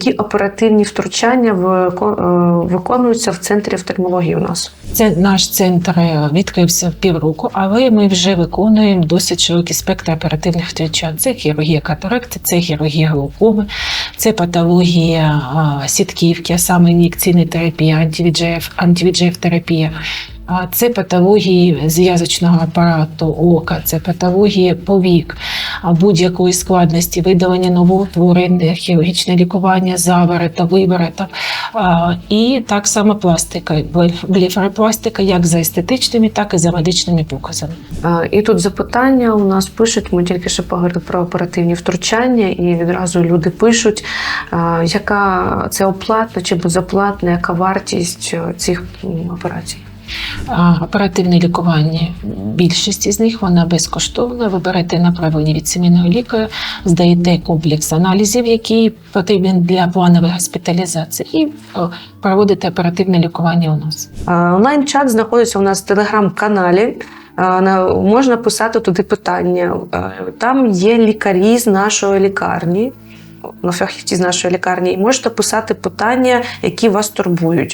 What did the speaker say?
які оперативні втручання е, виконуються в центрі офтальмології у нас? Це наш центр е, відкрився в півроку, але ми вже виконуємо досить широкий спектр оперативних втручань. Це хірургія катаракти, це хірургія глаукоми, це патологія сітківки, а саме ін'єкційна терапія, антивіджеф, антивіджеф терапія. А Це патології зв'язочного апарату ока, це патології повік, будь-якої складності, видалення новоутворень, хірургічне лікування, заворота, виворота. А, І так само пластика, блеф- як за естетичними, так і за медичними показами. І тут запитання у нас пишуть. Ми тільки що поговорили про оперативні втручання, і відразу люди пишуть, яка це оплатна чи безоплатна, яка вартість е, цих операцій. Оперативне лікування, більшість із них вона безкоштовна. Ви берете направлення від сімейного лікаря, здаєте комплекс аналізів, який потрібен для планової госпіталізації, і о, проводите оперативне лікування у нас. Е, Онлайн-чат знаходиться у нас в телеграм-каналі. Е, на- Можна писати туди питання. Е, Там є лікарі з нашої лікарні, ну, фахівці з нашої лікарні, і можете писати питання, які вас турбують.